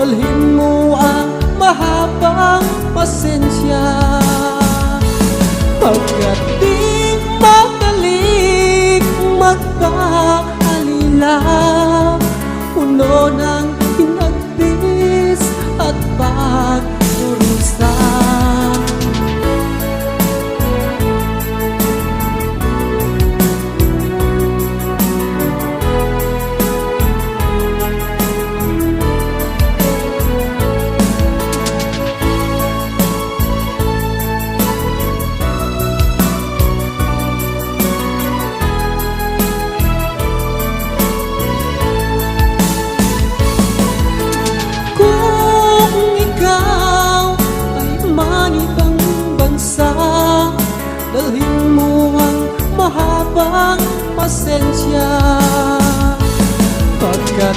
Dalhin mo ang mahabang pasensya. Pagkat bansa Dalhin mo ang mahabang pasensya. Pagkat